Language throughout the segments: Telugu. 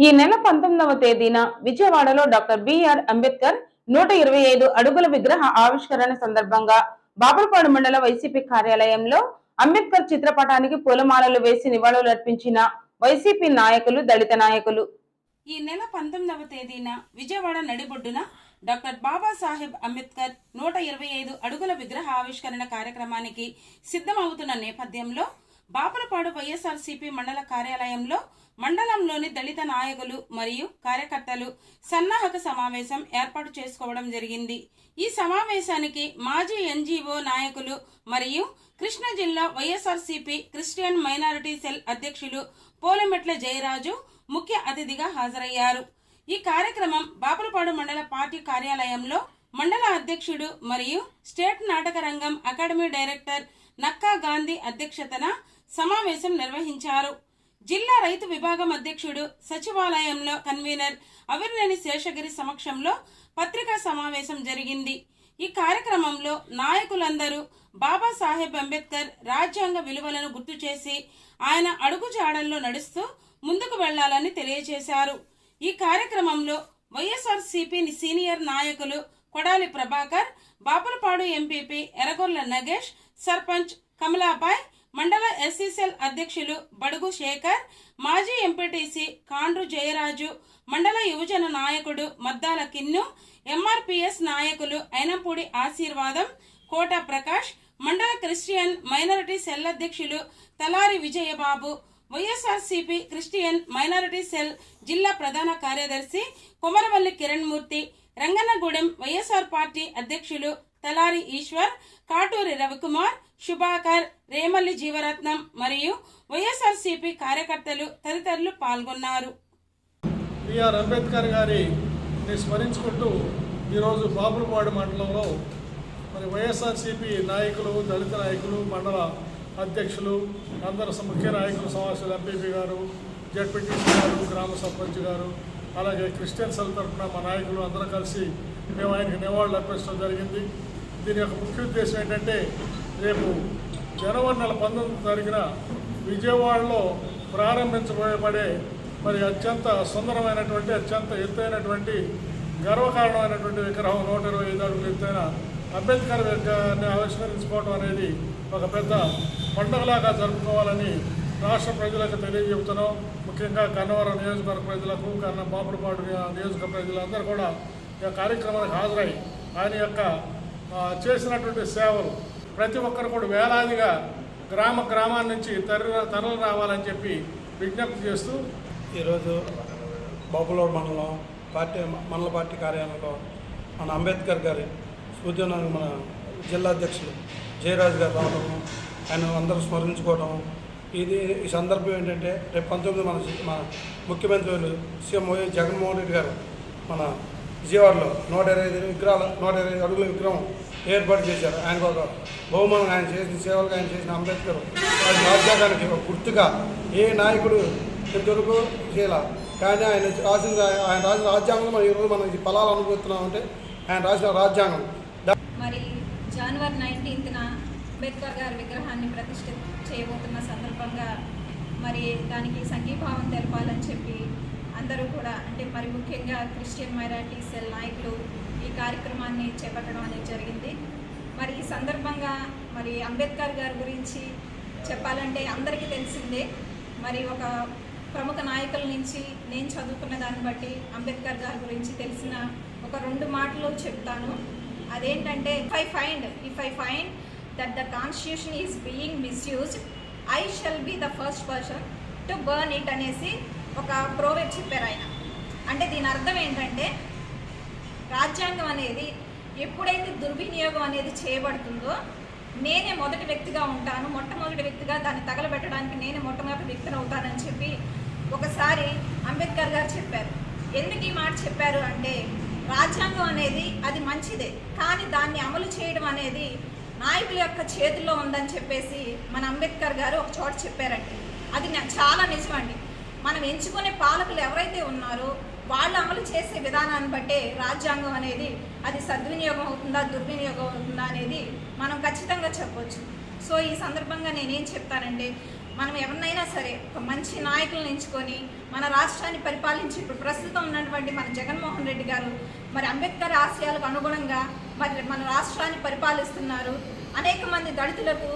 ఈ నెల పంతొమ్మిదవ తేదీన విజయవాడలో డాక్టర్ బిఆర్ అంబేద్కర్ నూట ఇరవై ఐదు అడుగుల విగ్రహ ఆవిష్కరణ సందర్భంగా బాపులపాడు మండల వైసీపీ కార్యాలయంలో అంబేద్కర్ చిత్రపటానికి పూలమాలలు వేసి నివాళులర్పించిన వైసీపీ నాయకులు దళిత నాయకులు. ఈ నెల పంతొమ్మిదవ తేదీన విజయవాడ నడిబొడ్డున డాక్టర్ బాబాసాహెబ్ అంబేద్కర్ నూట ఇరవై ఐదు అడుగుల విగ్రహ ఆవిష్కరణ కార్యక్రమానికి సిద్ధమవుతున్న నేపథ్యంలో బాపులపాడు వైఎస్ఆర్సీపీ మండల కార్యాలయంలో మండలంలోని దళిత నాయకులు మరియు కార్యకర్తలు సన్నాహక సమావేశం ఏర్పాటు చేసుకోవడం జరిగింది. ఈ సమావేశానికి మాజీ ఎన్జీఓ నాయకులు మరియు కృష్ణా జిల్లా వైఎస్ఆర్సీపీ క్రిస్టియన్ మైనారిటీ సెల్ అధ్యక్షులు పోలమెట్ల జయరాజు ముఖ్య అతిథిగా హాజరయ్యారు. ఈ కార్యక్రమం బాపులపాడు మండల పార్టీ కార్యాలయంలో మండల అధ్యక్షుడు మరియు స్టేట్ నాటక రంగం అకాడమీ డైరెక్టర్ నక్కా గాంధీ అధ్యక్షతన సమావేశం నిర్వహించారు. జిల్లా రైతు విభాగం అధ్యక్షుడు సచివాలయంలో కన్వీనర్ అవిర్నేని శేషగిరి సమక్షంలో పత్రికా సమావేశం జరిగింది. ఈ కార్యక్రమంలో నాయకులందరూ బాబాసాహెబ్ అంబేద్కర్ రాజ్యాంగ విలువలను గుర్తు చేసి ఆయన అడుగుజాడల్లో నడుస్తూ ముందుకు వెళ్ళాలని తెలియజేశారు. ఈ కార్యక్రమంలో వైఎస్ఆర్ సీనియర్ నాయకులు కొడాలి ప్రభాకర్ బాపులపాడు ఎంపీపీ ఎర్రగొల్ల నగేష్ సర్పంచ్ కమలాబాయ్ మండల ఎస్సీసెల్ అధ్యక్షులు బడుగు శేఖర్ మాజీ ఎంపీటీసీ కాండ్రు జయరాజు మండల యువజన నాయకుడు మద్దాల కిన్ను ఎంఆర్పిఎస్ నాయకులు అయినపూడి ఆశీర్వాదం కోట ప్రకాష్ మండల క్రిస్టియన్ మైనారిటీ సెల్ అధ్యక్షులు Talari Vijayababu YSRCP Christian minority cell జిల్లా ప్రధాన కార్యదర్శి కొమరవల్లి కిరణ్మూర్తి రంగన్నగూడెం వైఎస్ఆర్ పార్టీ అధ్యక్షులు తలారి ఈశ్వర్ కాటూరి రవికుమార్ శుభాకర్ రేమల్లి జీవరత్నం మరియు వైఎస్ఆర్సీపీ కార్యకర్తలు తదితరులు పాల్గొన్నారు. బిఆర్ అంబేద్కర్ గారిని స్మరించుకుంటూ ఈరోజు బాపులపాడు మండలంలో మరి వైఎస్ఆర్సీపీ నాయకులు దళిత నాయకులు మండల అధ్యక్షులు అందరు ముఖ్య నాయకులు సమావేశాలు ఎంపీపీ గారు జడ్పీటీసీ గారు గ్రామ సర్పంచ్ గారు అలాగే క్రిస్టియన్ సెల్ తరఫున మా నాయకులు అందరూ కలిసి మేము ఆయనకు నివాళులు అర్పించడం జరిగింది. దీని యొక్క ముఖ్య ఉద్దేశం ఏంటంటే రేపు జనవరి నెల పంతొమ్మిది తారీఖున విజయవాడలో ప్రారంభించబోయబడే మరి అత్యంత సుందరమైనటువంటి అత్యంత ఎత్తైనటువంటి గర్వకారణమైనటువంటి విగ్రహం నూట ఇరవై ఐదు అడుగులు ఎత్తైన అంబేద్కర్ విగ్రహాన్ని ఆవిష్కరించుకోవడం అనేది ఒక పెద్ద పండుగలాగా జరుపుకోవాలని రాష్ట్ర ప్రజలకు తెలియజెబుతున్నాం ముఖ్యంగా కన్నవరం నియోజకవర్గ ప్రజలకు కన్న బాపుడుపాడు నియోజక ప్రజలందరూ కూడా ఈ కార్యక్రమానికి హాజరై ఆయన యొక్క చేసినటువంటి సేవలు. ప్రతి ఒక్కరు కూడా వేలాదిగా గ్రామ గ్రామాల నుంచి తరలి తరలి రావాలని చెప్పి విజ్ఞప్తి చేస్తూ ఈరోజు బాపులూరు మండలం పార్టీ మండల పార్టీ కార్యాలయంలో మన అంబేద్కర్ గారి స్ఫూర్తినానికి మన జిల్లా అధ్యక్షులు జయరాజు గారు రావడం ఆయన అందరూ స్మరించుకోవడం. ఇది ఈ సందర్భం ఏంటంటే రేపు పంతొమ్మిది మన మన ముఖ్యమంత్రి సీఎం జగన్మోహన్ రెడ్డి గారు మన విజయవాడలో నూట ఇరవై ఐదు విగ్రహాల నూట ఇరవై ఐదు అడుగుల విగ్రహం ఏర్పాటు చేశారు. ఆయనకు ఒక బహుమానం ఆయన చేసిన సేవలకు ఆయన చేసిన అంబేద్కర్. వారి రాజ్యాంగానికి ఒక గుర్తుగా ఏ నాయకుడు ఇంతవరకు చేయాల. కానీ ఆయన రాసిన ఆయన రాసిన రాజ్యాంగం మనం ఈరోజు మనం ఈ ఫలాలు అనుభవిస్తున్నామంటే ఆయన రాసిన రాజ్యాంగం. మరి జనవరి నైన్టీన్త్న అంబేద్కర్ గారి విగ్రహాన్ని ప్రతిష్ఠ చేయబోతున్న సందర్భంగా మరి దానికి సంఘీభావం తెలపాలని చెప్పి అందరూ కూడా అంటే మరి ముఖ్యంగా క్రిస్టియన్ మైనారిటీ సెల్ నాయకులు ఈ కార్యక్రమాన్ని చేపట్టడం అనేది జరిగింది. మరి ఈ సందర్భంగా మరి అంబేద్కర్ గారి గురించి చెప్పాలంటే అందరికీ తెలిసిందే. మరి ఒక ప్రముఖ నాయకుల నుంచి నేను చదువుకున్న దాన్ని బట్టి అంబేద్కర్ గారి గురించి తెలిసిన ఒక రెండు మాటలు చెప్తాను. అదేంటంటే if I find if I find that the constitution is being misused I shall be the first person to burn it అనేసి ఒక ప్రోవెట్ చెప్పారు ఆయన. అంటే దీని అర్థం ఏంటంటే రాజ్యాంగం అనేది ఎప్పుడైతే దుర్వినియోగం అనేది చేయబడుతుందో నేనే మొదటి వ్యక్తిగా ఉంటాను. మొట్టమొదటి వ్యక్తిగా దాన్ని తగలబెట్టడానికి నేనే మొట్టమొదటి వ్యక్తిని అవుతానని చెప్పి ఒకసారి అంబేద్కర్ గారు చెప్పారు. ఎందుకు ఈ మాట చెప్పారు అంటే రాజ్యాంగం అనేది అది మంచిదే కానీ దాన్ని అమలు చేయడం అనేది నాయకుల యొక్క చేతుల్లో ఉందని చెప్పేసి మన అంబేద్కర్ గారు ఒక చోట చెప్పారండి. అది నా- మనం ఎంచుకునే పాలకులు ఎవరైతే ఉన్నారో వాళ్ళు అమలు చేసే విధానాన్ని బట్టే రాజ్యాంగం అనేది అది సద్వినియోగం అవుతుందా దుర్వినియోగం అవుతుందా అనేది మనం ఖచ్చితంగా చెప్పవచ్చు సో ఈ సందర్భంగా నేనేం చెప్తానంటే మనం ఎవరినైనా సరే ఒక మంచి నాయకులను ఎంచుకొని మన రాష్ట్రాన్ని పరిపాలించి ఇప్పుడు ప్రస్తుతం ఉన్నటువంటి మన జగన్మోహన్ రెడ్డి గారు మరి అంబేద్కర్ ఆశయాలకు అనుగుణంగా మరి మన రాష్ట్రాన్ని పరిపాలిస్తున్నారు. అనేక మంది దళితులకు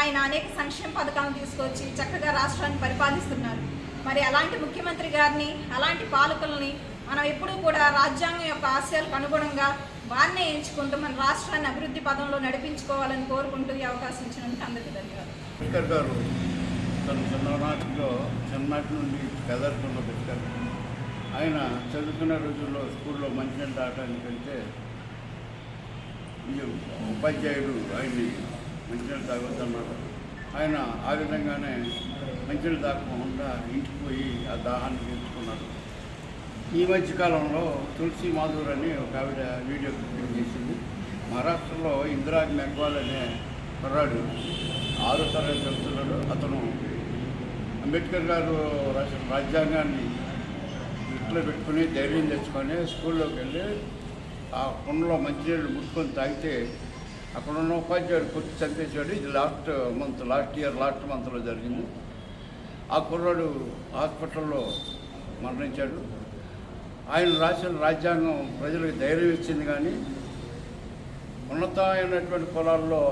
ఆయన అనేక సంక్షేమ పథకాలను తీసుకొచ్చి చక్కగా రాష్ట్రాన్ని పరిపాలిస్తున్నారు. మరి అలాంటి ముఖ్యమంత్రి గారిని అలాంటి పాలకుల్ని మనం ఎప్పుడూ కూడా రాజ్యాంగం యొక్క ఆశయాలకు అనుగుణంగా వారినే ఎంచుకుంటూ మన రాష్ట్రాన్ని అభివృద్ధి పదంలో నడిపించుకోవాలని కోరుకుంటూ ఈ అవకాశం ఇచ్చినందుకు అందరికీ ధన్యవాదాలు. అంబేద్కర్ గారు తన చిన్ననాటిలో చిన్ననాటి నుండి పెదర్పంలో పెట్టారు ఆయన చదువుకున్న రోజుల్లో స్కూల్లో మంచినీళ్ళు తాగడానికి వెళ్తే ఈ ఉపాధ్యాయుడు ఆయన్ని మంచినీళ్ళు తాగొద్దన్నారు ఆయన ఆ విధంగానే మంచినీళ్ళు తాగకుండా ఇంటికి పోయి ఆ దాహాన్ని తీర్చుకున్నారు. ఈ మధ్యకాలంలో తులసి మాధూర్ అని ఒక ఆవిడ వీడియో క్లిప్పింగ్ చేసింది. మహారాష్ట్రలో ఇందిరాజ్ మెగ్వాల్ అనే కుర్రాడు ఆరో తరగతి చదువుతున్నాడు. అతను అంబేద్కర్ గారు రాసిన రాజ్యాంగాన్ని దృష్టిలో పెట్టుకుని ధైర్యం తెచ్చుకొని స్కూల్లోకి వెళ్ళి ఆ కుండలో మంచినీళ్ళు ముట్టుకొని తాగితే అక్కడ ఉన్న ఉపాధ్యాయుడు కొట్టి చంపేశాడు ఇది last month last year last మంత్లో జరిగింది. ఆ కుర్రాడు హాస్పిటల్లో మరణించాడు. ఆయన రాసిన రాజ్యాంగం ప్రజలకు ధైర్యం ఇచ్చింది కానీ ఉన్నతమైనటువంటి పొలాల్లో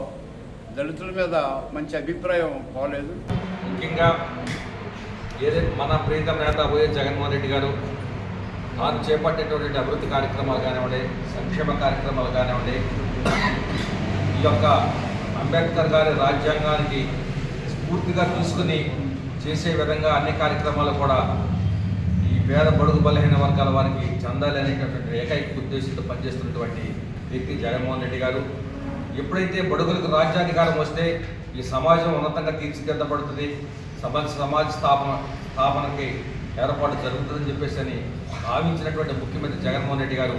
దళితుల మీద మంచి అభిప్రాయం పోలేదు. ముఖ్యంగా ఏదైతే మన ప్రీతం నేత వైఎస్ జగన్మోహన్ రెడ్డి గారు తాను చేపట్టేటువంటి అభివృద్ధి కార్యక్రమాలు కానివ్వండి సంక్షేమ కార్యక్రమాలు కానివ్వండి యొక్క అంబేద్కర్ గారి రాజ్యాంగానికి స్ఫూర్తిగా తీసుకుని చేసే విధంగా అన్ని కార్యక్రమాలు కూడా ఈ పేద బడుగు బలహీన వర్గాల వారికి చందాలి అనేటటువంటి ఏకైక ఉద్దేశంతో పనిచేస్తున్నటువంటి వ్యక్తి జగన్మోహన్ రెడ్డి గారు. ఎప్పుడైతే బడుగులకు రాజ్యాధికారం వస్తే ఈ సమాజం ఉన్నతంగా తీర్చిదిద్దబడుతుంది. సమాజ సమాజ స్థాపన స్థాపనకి ఏర్పాటు జరుగుతుందని చెప్పేసి అని భావించినటువంటి ముఖ్యమంత్రి జగన్మోహన్ రెడ్డి గారు.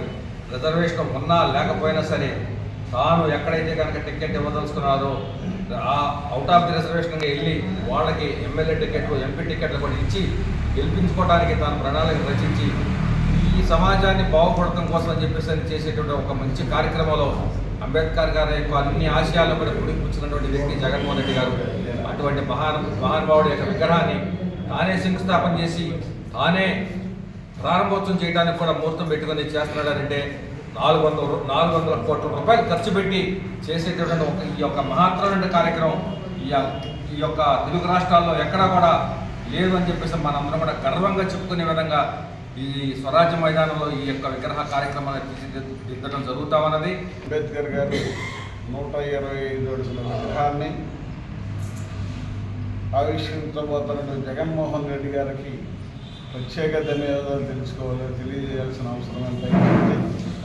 రిజర్వేషన్ ఉన్నా లేకపోయినా సరే తాను ఎక్కడైతే కనుక టికెట్ ఇవ్వదలుచుకున్నారో ఆ అవుట్ ఆఫ్ ది రిజర్వేషన్గా వెళ్ళి వాళ్ళకి ఎమ్మెల్యే టికెట్లు ఎంపీ టికెట్లు కూడా ఇచ్చి గెలిపించుకోవడానికి తాను ప్రణాళిక రచించి ఈ సమాజాన్ని బాగుపడటం కోసం అని చెప్పేసి అని చేసేటువంటి ఒక మంచి కార్యక్రమంలో అంబేద్కర్ గారి యొక్క అన్ని ఆశయాల్లో కూడా పుడిపుచ్చినటువంటి వ్యక్తి జగన్మోహన్ రెడ్డి గారు. అటువంటి మహాన్ మహానుభావుడి యొక్క విగ్రహాన్ని తానే శంకుస్థాపన చేసి తానే ప్రారంభోత్సవం చేయడానికి కూడా ముహూర్తం పెట్టుకొని చేస్తున్నాడంటే నాలుగు వందల నాలుగు వందల కోట్ల రూపాయలు ఖర్చు పెట్టి చేసేటటువంటి ఒక ఈ యొక్క మహత్తరమైన కార్యక్రమం ఈ ఈ యొక్క తెలుగు రాష్ట్రాల్లో ఎక్కడా కూడా లేదు అని చెప్పేసి మనందరం కూడా గర్వంగా చెప్పుకునే విధంగా ఈ స్వరాజ్య మైదానంలో ఈ యొక్క విగ్రహ కార్యక్రమాన్ని తీర్చిదిద్దడం జరుగుతా ఉన్నది. అంబేద్కర్ గారు నూట ఇరవై ఐదు అడుగుల విగ్రహాన్ని ఆవిష్కరించబోతున్న జగన్మోహన్ రెడ్డి గారికి ప్రత్యేక ధన్యవాదాలు తెలుసుకోవాలి తెలియజేయాల్సిన అవసరం ఎంత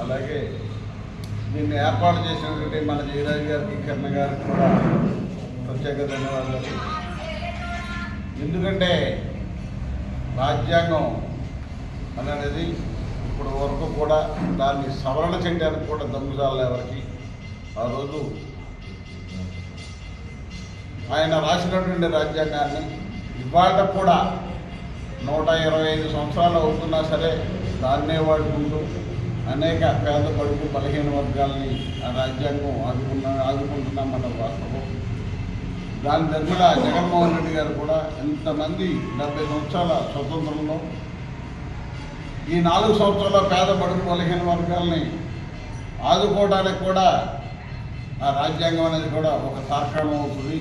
అలాగే దీన్ని ఏర్పాటు చేసినటువంటి మన జయరాజు గారికి కిరణ్ గారికి కూడా ప్రత్యేక ధన్యవాదాలు. ఎందుకంటే రాజ్యాంగం అనేది ఇప్పుడు వరకు కూడా దాన్ని సవరణ చేయడానికి కూడా దమ్ముజాలి ఎవరికి ఆ రోజు ఆయన రాసినటువంటి రాజ్యాంగాన్ని ఇవాళ కూడా నూట ఇరవై ఐదు సంవత్సరాలు అవుతున్నా సరే దాన్నే వాడుకుంటూ అనేక పేద పడుగు బలహీన వర్గాలని ఆ రాజ్యాంగం ఆదుకున్న ఆదుకుంటున్నామన్న వాస్తవం. దాని దగ్గర జగన్మోహన్ రెడ్డి గారు కూడా ఎంతమంది డెబ్బై సంవత్సరాల స్వతంత్రంలో ఈ నాలుగు సంవత్సరాల పేద బడుగు బలహీన వర్గాల్ని ఆదుకోవడానికి కూడా ఆ రాజ్యాంగం అనేది కూడా ఒక తార్కాణం అవుతుంది.